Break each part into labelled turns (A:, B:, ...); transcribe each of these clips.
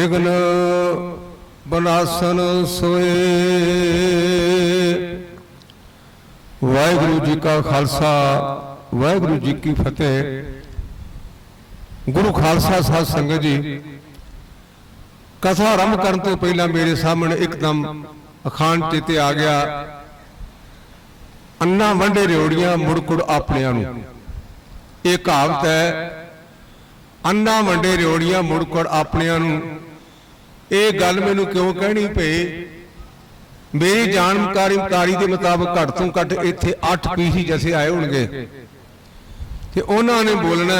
A: Begin ਬਨਾਸਨ ਸੋਏ। ਵਾਹਿਗੁਰੂ ਜੀ ਕਾ ਖਾਲਸਾ, ਵਾਹਿਗੁਰੂ ਜੀ ਕੀ ਫਤਿਹ। ਗੁਰੂ ਖਾਲਸਾ ਸਾਧ ਸੰਗਤ ਜੀ, ਕਥਾ ਆਰੰਭ ਕਰਨ ਤੋਂ ਪਹਿਲਾਂ ਮੇਰੇ ਸਾਹਮਣੇ ਇੱਕਦਮ ਅਖਾਣ ਚੇਤੇ ਆ ਗਿਆ। ਅੰਨਾ ਵੰਡੇ ਰਿਓੜੀਆਂ ਮੁੜਕੁੜ ਆਪਣਿਆਂ ਨੂੰ। ਇਹ ਕਹਾਵਤ ਹੈ, ਅੰਨਾ ਵੰਡੇ ਰਿਓੜੀਆਂ ਮੁੜਕੁੜ ਆਪਣਿਆਂ ਨੂੰ। ਇਹ ਗੱਲ ਮੈਨੂੰ ਕਿਉਂ ਕਹਿਣੀ ਪਈ? ਮੇਰੀ ਜਾਣਕਾਰੀ ਮੁਤਾਰੀ ਦੇ ਮੁਤਾਬਕ ਘੱਟ ਤੋਂ ਘੱਟ ਇੱਥੇ 8 ਪੀਸੀ ਜਸੇ ਆਏ ਹੋਣਗੇ। ਤੇ ਉਹਨਾਂ ਨੇ ਬੋਲਣਾ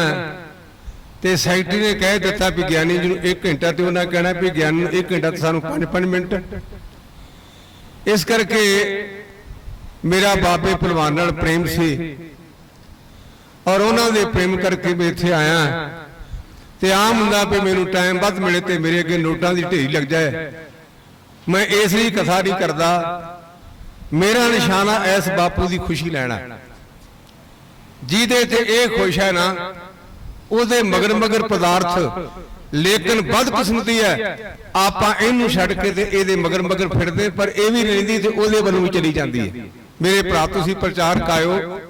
A: ਤੇ ਸੈਕਟਰੀ ਨੇ ਕਹਿ ਦਿੱਤਾ ਵੀ ਗਿਆਨੀ ਜੀ ਨੂੰ 1 ਘੰਟਾ ਤੇ ਉਹਨਾਂ ਕਹਿਣਾ ਵੀ ਗਿਆਨ ਨੂੰ 1 ਘੰਟਾ ਤੇ ਸਾਨੂੰ 5-5 ਮਿੰਟ। ਇਸ ਕਰਕੇ ਮੇਰਾ ਬਾਬੇ ਪਹਿਲਵਾਨ ਨਾਲ ਪ੍ਰੇਮ ਸੀ। ਔਰ ਉਹਨਾਂ ਦੇ ਪ੍ਰੇਮ ਕਰਕੇ ਮੈਂ ਇੱਥੇ ਆਇਆ। ਤੇ ਆਮ ਹੁੰਦਾ ਵੀ ਮੈਨੂੰ ਟਾਈਮ ਵੱਧ ਮਿਲੇ ਤੇ ਮੇਰੇ ਅੱਗੇ ਨੋਟਾਂ ਦੀ ਢੇਰੀ ਲੱਗ ਜਾਏ। ਮੈਂ ਇਸ ਲਈ ਕਥਾ ਨਹੀਂ ਕਰਦਾ। ਮੇਰਾ ਨਿਸ਼ਾਨਾ ਐਸ ਬਾਪੂ ਦੀ ਖੁਸ਼ੀ ਲੈਣਾ। ਜਿਹਦੇ ਤੇ ਇਹ ਖੁਸ਼ ਹੈ ਨਾ, ਉਹਦੇ ਮਗਰ ਮਗਰ ਪਦਾਰਥ ਲੇਕਿਨ ਬਦਕਿਸਮਤੀ ਹੈ। ਆਪਾਂ ਇਹਨੂੰ ਛੱਡ ਕੇ ਤੇ ਇਹਦੇ ਮਗਰ ਮਗਰ ਫਿਰਦੇ, ਪਰ ਇਹ ਵੀ ਰਹਿੰਦੀ ਤੇ ਉਹਦੇ ਵੱਲੋਂ ਵੀ ਚਲੀ ਜਾਂਦੀ ਹੈ। ਮੇਰੇ ਭਰਾ, ਤੁਸੀਂ ਪ੍ਰਚਾਰਕ ਆਇਓ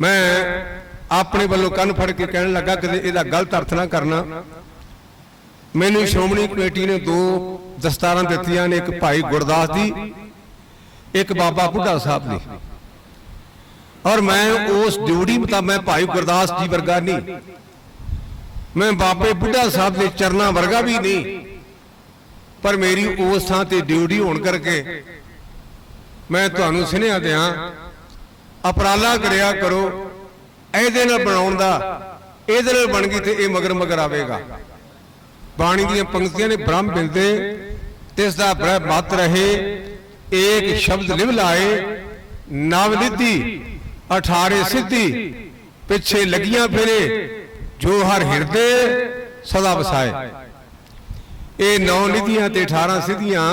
A: ਮੈਂ ਆਪਣੇ ਵੱਲੋਂ ਕੰਨ ਫੜ ਕੇ ਕਹਿਣ ਲੱਗਾ ਕਿ ਇਹਦਾ ਗਲਤ ਅਰਥ ਨਾ ਕਰਨਾ। ਮੈਨੂੰ ਸ਼੍ਰੋਮਣੀ ਕਮੇਟੀ ਨੇ ਦੋ ਦਸਤਾਰਾਂ ਦਿੱਤੀਆਂ ਨੇ, ਇੱਕ ਭਾਈ ਗੁਰਦਾਸ ਦੀ, ਇੱਕ ਬਾਬਾ ਬੁੱਢਾ ਸਾਹਿਬ ਦੀ। ਔਰ ਮੈਂ ਉਸ ਡਿਊਟੀ ਮੁਤਾਬਕ, ਮੈਂ ਭਾਈ ਗੁਰਦਾਸ ਜੀ ਵਰਗਾ ਨਹੀਂ। ਮੈਂ ਬਾਬੇ ਬੁੱਢਾ ਸਾਹਿਬ ਦੇ ਚਰਨਾਂ ਵਰਗਾ ਵੀ ਨਹੀਂ। ਪਰ ਮੇਰੀ ਉਸ ਥਾਂ ਤੇ ਡਿਊਟੀ ਹੋਣ ਕਰਕੇ ਮੈਂ ਤੁਹਾਨੂੰ ਸੁਨੇਹਾ ਦਿਆਂ, ਅਪਰਾਲਾ ਕਰਿਆ ਕਰੋ ਇਹਦੇ ਨਾਲ ਬਣਾਉਣ ਦਾ ਇਹਦੇ ਨਾਲ ਬਣ ਗਈ ਤੇ ਇਹ ਮਗਰ ਮਗਰ ਆਵੇਗਾ। ਬਾਣੀ ਦੀਆਂ ਪੰਕਤੀਆਂ ਨੇ ਬ੍ਰਹਮ ਬਿੰਦੇ ਤਿਸ ਦਾ ਬ੍ਰਹ ਮਤ ਰਹੇ ਏਕ ਸ਼ਬਦ ਲਿਵ ਲਾਏ ਨਵ ਨਿਧੀ 18 ਸਿੱਧੀ ਪਿੱਛੇ ਲੱਗੀਆਂ ਫਿਰੇ ਜੋ ਹਰ ਹਿਰਦੇ ਸਦਾ ਵਸਾਏ। ਇਹ ਨੌ ਨਿਧੀਆਂ ਤੇ 18 ਸਿੱਧੀਆਂ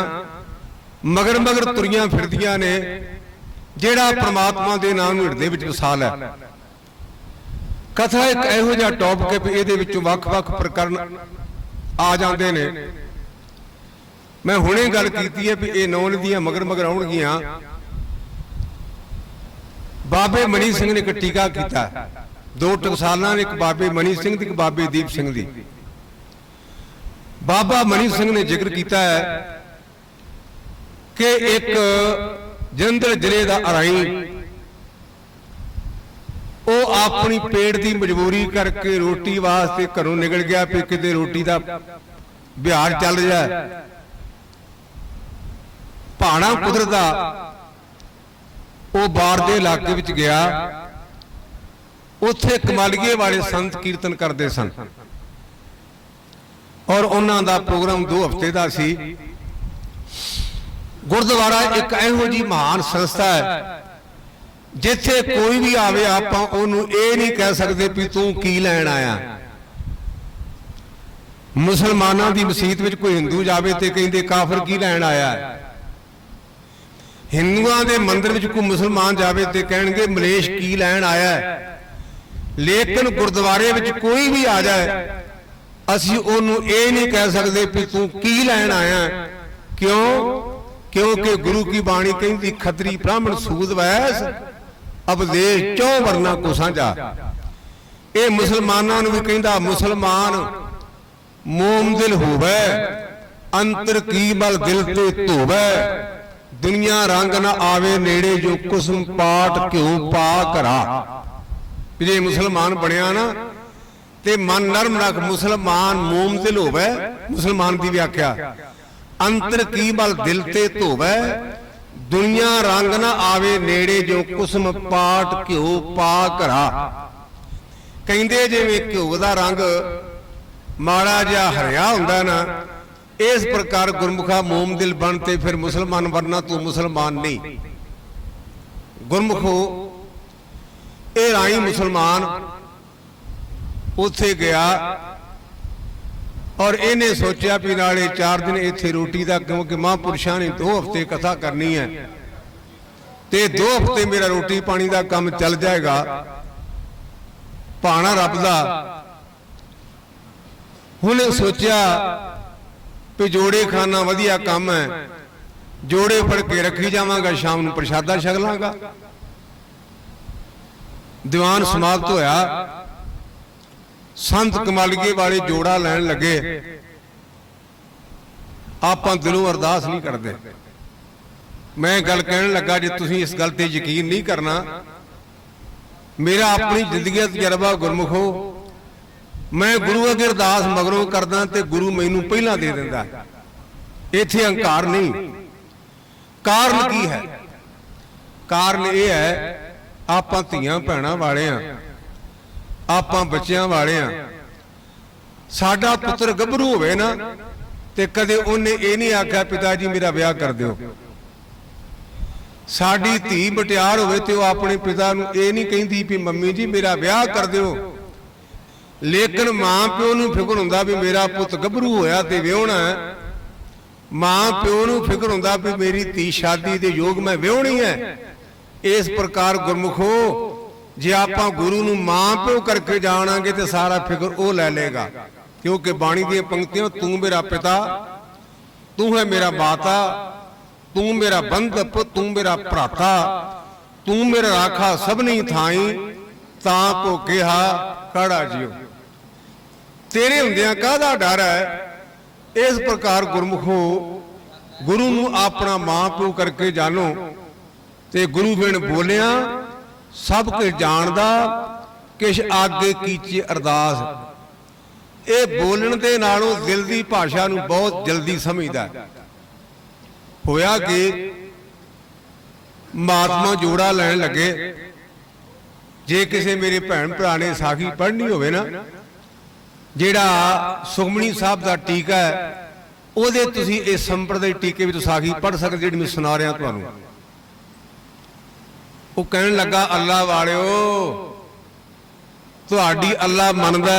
A: ਮਗਰ ਮਗਰ ਤੁਰੀਆਂ ਫਿਰਦੀਆਂ ਨੇ ਜਿਹੜਾ ਪ੍ਰਮਾਤਮਾ ਦੇ ਨਾਮ ਨੂੰ ਹਿਰਦੇ ਵਿੱਚ ਵਸਾ ਲੈ। ਕਥਾ ਇੱਕ ਇਹੋ ਜਿਹਾ ਟੌਪਿਕ ਹੈ ਵੀ ਇਹਦੇ ਵਿੱਚੋਂ ਵੱਖ-ਵੱਖ ਪ੍ਰਕਰਨ ਆ ਜਾਂਦੇ ਨੇ। ਮੈਂ ਹੁਣੇ ਗੱਲ ਕੀਤੀ ਹੈ ਵੀ ਇਹ ਨੌ ਨਦੀਆਂ ਮਗਰ ਮਗਰ ਆਉਣਗੀਆਂ। ਬਾਬੇ ਮਨੀ ਸਿੰਘ ਨੇ ਇੱਕ ਟੀਕਾ ਕੀਤਾ। ਦੋ ਟਕਸਾਲਾਂ ਨੇ ਇੱਕ ਬਾਬੇ ਮਨੀ ਸਿੰਘ ਦੀ, ਇੱਕ ਬਾਬੇ ਦੀਪ ਸਿੰਘ ਦੀ। ਬਾਬਾ ਮਨੀ ਸਿੰਘ ਨੇ ਜ਼ਿਕਰ ਕੀਤਾ ਹੈ ਕਿ ਇੱਕ ਜਲੰਧਰ ਜ਼ਿਲ੍ਹੇ ਦਾ ਅਰਾਈ ਉਹ ਆਪਣੀ ਪੇਟ ਦੀ ਮਜਬੂਰੀ ਕਰਕੇ ਰੋਟੀ ਵਾਸਤੇ ਘਰੋਂ ਨਿਕਲ ਗਿਆ, ਵੀ ਕਿਤੇ ਰੋਟੀ ਦਾ ਵਿਹਾਰ ਚੱਲ ਜਾ ਭਾਣਾ ਕੁਦਰਤ ਦਾ ਉਹ ਬਾਰ ਦੇ ਇਲਾਕੇ ਵਿੱਚ ਗਿਆ। ਉੱਥੇ ਕਮਾਲੀਏ ਵਾਲੇ ਸੰਤ ਕੀਰਤਨ ਕਰਦੇ ਸਨ। ਔਰ ਉਹਨਾਂ ਦਾ ਪ੍ਰੋਗਰਾਮ 2 ਹਫ਼ਤੇ ਦਾ ਸੀ। ਗੁਰਦੁਆਰਾ ਇੱਕ ਇਹੋ ਜੀ ਮਹਾਨ ਸੰਸਥਾ ਹੈ ਜਿੱਥੇ ਕੋਈ ਵੀ ਆਵੇ ਆਪਾਂ ਉਹਨੂੰ ਇਹ ਨਹੀਂ ਕਹਿ ਸਕਦੇ ਵੀ ਤੂੰ ਕੀ ਲੈਣ ਆਇਆ। ਮੁਸਲਮਾਨਾਂ ਦੀ ਮਸਜਿਦ ਵਿੱਚ ਕੋਈ ਹਿੰਦੂ ਜਾਵੇ ਤੇ ਕਹਿੰਦੇ ਕਾਫਰ ਕੀ ਲੈਣ ਆਇਆ ਹਿੰਦੂਆਂ ਦੇ ਮੰਦਿਰ ਵਿੱਚ ਕੋਈ ਮੁਸਲਮਾਨ ਜਾਵੇ ਤੇ ਕਹਿਣਗੇ ਮਲੇਸ਼ ਕੀ ਲੈਣ ਆਇਆ ਲੇਕਿਨ ਗੁਰਦੁਆਰੇ ਵਿੱਚ ਕੋਈ ਵੀ ਆ ਜਾਏ ਅਸੀਂ ਉਹਨੂੰ ਇਹ ਨਹੀਂ ਕਹਿ ਸਕਦੇ ਵੀ ਤੂੰ ਕੀ ਲੈਣ ਆਇਆ। ਕਿਉਂ? ਕਿਉਂਕਿ ਗੁਰੂ ਕੀ ਬਾਣੀ ਕਹਿੰਦੀ ਖੱਤਰੀ ਬ੍ਰਾਹਮਣ ਸੂਦ ਵੈਸ। ਅਬਦੇਸ਼ ਚੌ ਵਰਨਾ ਕੋ ਸਾਂਝਾ ਇਹ ਮੁਸਲਮਾਨਾਂ ਨੂੰ ਵੀ ਕਹਿੰਦਾ ਮੁਸਲਮਾਨ ਮੋਮ ਦਿਲ ਹੋਵੇ ਅੰਤਰ ਕੀ ਬਲ ਦਿਲ ਤੇ ਧੋਵੇ? ਦੁਨੀਆ ਰੰਗ ਨਾ ਆਵੇ ਨੇੜੇ ਜੋ ਕੁਸਮ ਪਾਟ ਕਿਉ ਪਾ ਕਰਾ? ਜੇ ਮੁਸਲਮਾਨ ਬਣਿਆ ਨਾ ਤੇ ਮਨ ਨਰਮ ਰੱਖ ਮੁਸਲਮਾਨ ਮੋਮ ਦਿਲ ਹੋਵੇ ਮੁਸਲਮਾਨ ਦੀ ਵਿਆਖਿਆ। ਅੰਤਰ ਕੀ ਬਲ ਦਿਲ ਤੇ ਧੋਵੇ ਦੁਨੀਆ ਰੰਗ ਨਾ ਆਵੇ ਨੇੜੇ ਜੋ ਕੁਸਮ ਪਾਟ ਘਿਓ ਪਾ ਘਰਾ। ਕਹਿੰਦੇ ਜਿਵੇਂ ਘਿਓ ਦਾ ਰੰਗ ਮਾੜਾ ਜਿਹਾ ਹਰਿਆ ਹੁੰਦਾ ਨਾ, ਇਸ ਪ੍ਰਕਾਰ ਗੁਰਮੁਖਾ ਮੋਮ ਦਿਲ ਬਣ ਤੇ ਫਿਰ ਮੁਸਲਮਾਨ ਵਰਨਾ ਤੂੰ ਮੁਸਲਮਾਨ ਨਹੀਂ। ਗੁਰਮੁਖੋ, ਇਹ ਰਾਈ ਮੁਸਲਮਾਨ ਉੱਥੇ ਗਿਆ ਔਰ ਇਹਨੇ ਸੋਚਿਆ ਵੀ ਨਾਲੇ 4 ਦਿਨ ਇੱਥੇ ਰੋਟੀ ਦਾ ਕਿਉਂਕਿ ਮਹਾਂਪੁਰਸ਼ਾਂ ਨੇ 2 ਹਫ਼ਤੇ ਕਥਾ ਕਰਨੀ ਹੈ। ਤੇ 2 ਹਫ਼ਤੇ ਮੇਰਾ ਰੋਟੀ ਪਾਣੀ ਦਾ ਕੰਮ ਚੱਲ ਜਾਏਗਾ। ਭਾਣਾ ਰੱਬ ਦਾ। ਹੁਣੇ ਸੋਚਿਆ ਵੀ ਜੋੜੇ ਖਾਣਾ ਵਧੀਆ ਕੰਮ ਹੈ। ਜੋੜੇ ਫੜ ਕੇ ਰੱਖੀ ਜਾਵਾਂਗਾ, ਸ਼ਾਮ ਨੂੰ ਪ੍ਰਸ਼ਾਦਾ ਛਕ ਲਾਂਗਾ। ਦੀਵਾਨ ਸਮਾਪਤ ਹੋਇਆ। ਸੰਤ ਕਮਾਲੀਏ ਵਾਲੇ ਜੋੜਾ ਲੈਣ ਲੱਗੇ। ਆਪਾਂ ਦਿਲੋਂ ਅਰਦਾਸ ਨਹੀਂ ਕਰਦੇ। ਮੈਂ ਗੱਲ ਕਹਿਣ ਲੱਗਾ ਜੇ ਤੁਸੀਂ ਇਸ ਗੱਲ ਤੇ ਯਕੀਨ ਨਹੀਂ ਕਰਨਾ ਮੇਰਾ ਆਪਣੀ ਜ਼ਿੰਦਗੀ ਦਾ ਤਜਰਬਾ ਗੁਰਮੁਖੋ ਮੈਂ ਗੁਰੂ ਅੱਗੇ ਅਰਦਾਸ ਮਗਰੋਂ ਕਰਦਾ ਤੇ ਗੁਰੂ ਮੈਨੂੰ ਪਹਿਲਾਂ ਦੇ ਦਿੰਦਾ। ਇੱਥੇ ਹੰਕਾਰ ਨਹੀਂ। ਕਾਰਨ ਕੀ ਹੈ? ਕਾਰਨ ਇਹ ਹੈ ਆਪਾਂ ਧੀਆਂ ਭੈਣਾਂ ਵਾਲੇ ਆ ਆਪਾਂ ਬੱਚਿਆਂ ਵਾਲੇ ਆ। ਸਾਡਾ ਪੁੱਤਰ ਗੱਭਰੂ ਹੋਵੇ ਨਾ, ਤੇ ਕਦੇ ਉਹਨੇ ਇਹ ਨਹੀਂ ਆਖਿਆ, ਪਿਤਾ ਜੀ, ਮੇਰਾ ਵਿਆਹ ਕਰ ਦਿਓ। ਸਾਡੀ ਧੀ ਬਟਿਆਰ ਹੋਵੇ ਤੇ ਉਹ ਆਪਣੇ ਪਿਤਾ ਨੂੰ ਇਹ ਨਹੀਂ ਕਹਿੰਦੀ ਵੀ, ਮੰਮੀ ਜੀ, ਮੇਰਾ ਵਿਆਹ ਕਰ ਦਿਓ। ਲੇਕਿਨ ਮਾਂ ਪਿਓ ਨੂੰ ਫਿਕਰ ਹੁੰਦਾ ਵੀ ਮੇਰਾ ਪੁੱਤ ਗੱਭਰੂ ਹੋਇਆ ਤੇ ਵਿਆਹਣਾ ਮਾਂ ਪਿਓ ਨੂੰ ਫਿਕਰ ਹੁੰਦਾ ਵੀ ਮੇਰੀ ਧੀ ਸ਼ਾਦੀ ਦੇ ਯੋਗ ਮੈਂ ਵਿਆਹਣੀ ਹੈ। ਇਸ ਪ੍ਰਕਾਰ ਗੁਰਮੁਖੋ ਜੇ ਆਪਾਂ ਗੁਰੂ ਨੂੰ ਮਾਂ ਪਿਓ ਕਰਕੇ ਜਾਣਾਂਗੇ ਤੇ ਸਾਰਾ ਫਿਕਰ ਉਹ ਲੈ ਲੇਗਾ ਕਿਉਂਕਿ ਬਾਣੀ ਦੀਆਂ ਪੰਕਤੀਆਂ, ਤੂੰ ਮੇਰਾ ਪਿਤਾ, ਤੂੰ ਹੈ ਮੇਰਾ ਮਾਤਾ, ਤੂੰ ਮੇਰਾ ਬੰਧਪ, ਤੂੰ ਮੇਰਾ ਭਰਾਤਾ, ਤੂੰ ਮੇਰਾ ਰਾਖਾ ਸਭਨੀ ਥਾਈ, ਤਾਂ ਕੋ ਕਿਹਾ ਕੜਾ ਜਿਓ ਤੇਰੇ ਹੁੰਦਿਆਂ ਕਾਹਦਾ ਡਰ ਹੈ? ਇਸ ਪ੍ਰਕਾਰ ਗੁਰਮੁਖੋ, ਗੁਰੂ ਨੂੰ ਆਪਣਾ ਮਾਂ ਪਿਓ ਕਰਕੇ ਜਾਣੋ ਤੇ ਗੁਰੂ ਬਿਨ ਬੋਲਿਆ ਸਭ ਕੁਝ ਜਾਣਦਾ ਕਿਛ ਆਗੇ ਕੀਚੇ ਅਰਦਾਸ। ਇਹ ਬੋਲਣ ਦੇ ਨਾਲੋਂ ਦਿਲ ਦੀ ਭਾਸ਼ਾ ਨੂੰ ਬਹੁਤ ਜਲਦੀ ਸਮਝਦਾ। ਹੋਇਆ ਕਿ ਮਹਾਤਮਾ ਜੋੜਾ ਲੈਣ ਲੱਗੇ। ਜੇ ਕਿਸੇ ਮੇਰੇ ਭੈਣ ਭਰਾ ਨੇ ਸਾਖੀ ਪੜ੍ਹਨੀ ਹੋਵੇ ਨਾ ਜਿਹੜਾ ਸੁਖਮਣੀ ਸਾਹਿਬ ਦਾ ਟੀਕਾ ਹੈ ਉਹਦੇ ਤੁਸੀਂ ਇਸ ਸੰਪਰਦਾਇ ਟੀਕੇ ਵਿੱਚ ਸਾਖੀ ਪੜ੍ਹ ਸਕਦੇ ਜਿਹੜੀ ਮੈਂ ਸੁਣਾ ਰਿਹਾ ਤੁਹਾਨੂੰ। ਉਹ ਕਹਿਣ ਲੱਗਾ, ਅੱਲਾ ਵਾਲਿਓ, ਤੁਹਾਡੀ ਅੱਲਾ ਮੰਨਦਾ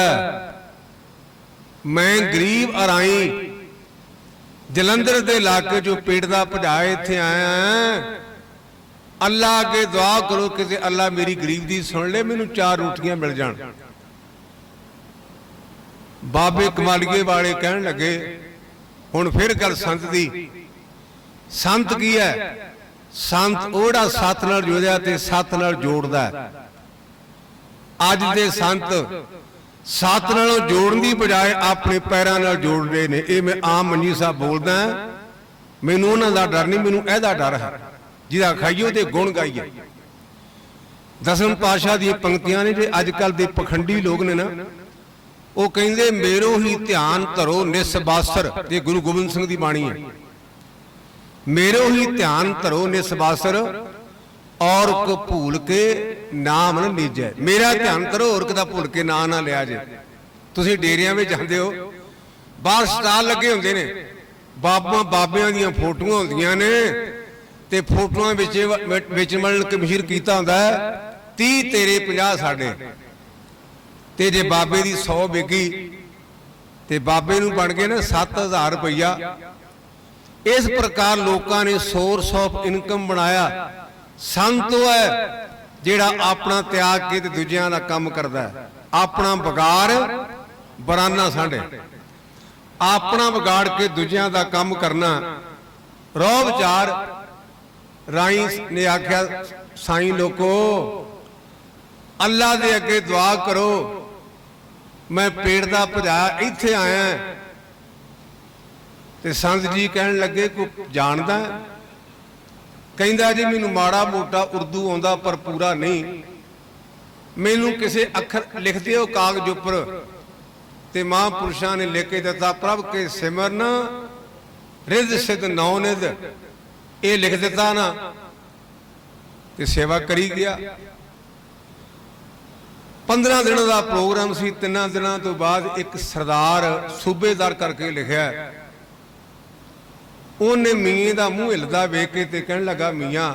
A: ਮੈਂ ਗਰੀਬ ਅਰਾਈ ਜਲੰਧਰ ਦੇ ਇਲਾਕੇ ਚੋਂ ਪੇਟ ਦਾ ਭਜਾਏ ਇੱਥੇ ਆਇਆ ਅੱਲਾ ਕੇ ਦੁਆ ਕਰੋ ਕਿ ਅੱਲਾ ਮੇਰੀ ਗਰੀਬ ਦੀ ਸੁਣ ਲੈ, ਮੈਨੂੰ ਚਾਰ ਰੋਟੀਆਂ ਮਿਲ ਜਾਣ। ਬਾਬੇ ਕਮਾਲੀਏ ਵਾਲੇ ਕਹਿਣ ਲੱਗੇ, ਹੁਣ ਫਿਰ ਗੱਲ ਸੰਤ ਦੀ। ਸੰਤ ਕੀ ਹੈ? ਸੰਤ ਉਹੜਾ ਸੱਤ ਨਾਲ ਜੁੜਿਆ ਤੇ ਸੱਤ ਨਾਲ ਜੋੜਦਾ ਹੈ। ਅੱਜ ਦੇ ਸੰਤ ਸੱਤ ਨਾਲੋਂ ਜੋੜਨ ਦੀ ਬਜਾਏ ਆਪਣੇ ਪੈਰਾਂ ਨਾਲ ਜੋੜ ਰਹੇ ਨੇ। ਇਹ ਮੈਂ ਆਮ ਮੰਜੀ ਸਾਹਿਬ ਬੋਲਦਾ ਮੈਨੂੰ ਉਹਨਾਂ ਦਾ ਡਰ ਨਹੀਂ ਮੈਨੂੰ ਇਹਦਾ ਡਰ ਹੈ। ਜਿਹਦਾ ਖਾਈਓ ਤੇ ਗੁਣ ਗਾਈਏ। ਦਸਮ ਪਾਸ਼ਾ ਦੀਆਂ ਪੰਕਤੀਆਂ ਨੇ ਜੇ ਅੱਜ ਕੱਲ ਦੇ ਪਖੰਡੀ ਲੋਕ ਨੇ ਨਾ ਉਹ ਕਹਿੰਦੇ ਮੇਰੋ ਹੀ ਧਿਆਨ ਧਰੋ ਨਿਸਬਾਸਰ ਤੇ ਗੁਰੂ ਗੋਬਿੰਦ ਸਿੰਘ ਦੀ ਬਾਣੀ ਹੈ। ਮੇਰੋ ਹੀ ਧਿਆਨ ਧਰੋ ਨਿਸਬਾਸਰ ਔਰ ਕੋ ਭੂਲ ਕੇ ਨਾਮ ਨ ਲੀਜੈ। ਮੇਰਾ ਧਿਆਨ ਕਰੋ ਹੋਰ ਕਿਦਾ ਭੁੱਲ ਕੇ ਨਾਂ ਨਾ ਲਿਆ ਜੇ। ਤੁਸੀਂ ਡੇਰਿਆਂ ਵਿੱਚ ਜਾਂਦੇ ਹੋ, ਬਾਹਰ ਸਟਾਲ ਲੱਗੇ ਹੁੰਦੇ ਨੇ। ਬਾਬਾ ਬਾਬਿਆਂ ਦੀਆਂ ਫੋਟੋਆਂ ਹੁੰਦੀਆਂ ਨੇ, ਤੇ ਫੋਟੋਆਂ ਵਿੱਚ ਵਿੱਚ ਮਲਣ ਕਮਸ਼ੀਰ ਕੀਤਾ ਹੁੰਦਾ ਹੈ 30 ਤੇਰੇ 50 ਸਾਡੇ। ਤੇ ਜੇ ਬਾਬੇ ਦੀ 100 ਵਿਕੀ, ਤੇ ਬਾਬੇ ਨੂੰ ਬਣ ਗਏ ਨਾ 7000 ਰੁਪਈਆ। ਇਸ ਪ੍ਰਕਾਰ ਲੋਕਾਂ ਨੇ ਸੋਰਸ ਆਫ ਇਨਕਮ ਬਣਾਇਆ। ਸੰਤ ਉਹ ਹੈ ਜਿਹੜਾ ਆਪਣਾ ਤਿਆਗ ਕੇ ਤੇ ਦੂਜਿਆਂ ਦਾ ਕੰਮ ਕਰਦਾ ਹੈ। ਆਪਣਾ ਵਿਗਾੜ ਬਰਾਨਾ ਸਾਂਢੇ। ਆਪਣਾ ਵਿਗਾੜ ਕੇ ਦੂਜਿਆਂ ਦਾ ਕੰਮ ਕਰਨਾ। ਰੋਹ ਵਿਚਾਰ ਰਾਈ ਨੇ ਆਖਿਆ, ਸਾਈਂ ਲੋਕੋ, ਅੱਲਾ ਦੇ ਅੱਗੇ ਦੁਆ ਕਰੋ। ਮੈਂ ਪੇੜ ਦਾ ਭਜਾ ਇੱਥੇ ਆਇਆ। ਤੇ ਸੰਤ ਜੀ ਕਹਿਣ ਲੱਗੇ ਕੋ ਜਾਣਦਾ? ਕਹਿੰਦਾ ਜੀ, ਮੈਨੂੰ ਮਾੜਾ ਮੋਟਾ ਉਰਦੂ ਆਉਂਦਾ, ਪਰ ਪੂਰਾ ਨਹੀਂ। ਮੈਨੂੰ ਕਿਸੇ ਅੱਖਰ ਲਿਖ ਦਿਓ ਕਾਗਜ਼ ਉੱਪਰ? ਤੇ ਮਹਾਂਪੁਰਸ਼ਾਂ ਨੇ ਲਿਖ ਕੇ ਦਿੱਤਾ, ਪ੍ਰਭ ਕੇ ਸਿਮਰਨ ਰਿਧ ਸਿਧ ਨੌ ਨਿਧ। ਇਹ ਲਿਖ ਦਿੱਤਾ ਨਾ। ਤੇ ਸੇਵਾ ਕਰੀ ਗਿਆ। 15 ਦਿਨਾਂ ਦਾ ਪ੍ਰੋਗਰਾਮ ਸੀ, ਤਿੰਨਾਂ ਦਿਨਾਂ ਤੋਂ ਬਾਅਦ ਇੱਕ ਸਰਦਾਰ ਸੂਬੇਦਾਰ ਕਰਕੇ ਲਿਖਿਆ ਉਹਨੇ ਮੀਆਂ ਦਾ ਮੂੰਹ ਹਿਲਦਾ ਵੇਖ ਕੇ ਤੇ ਕਹਿਣ ਲੱਗਾ, ਮੀਆਂ,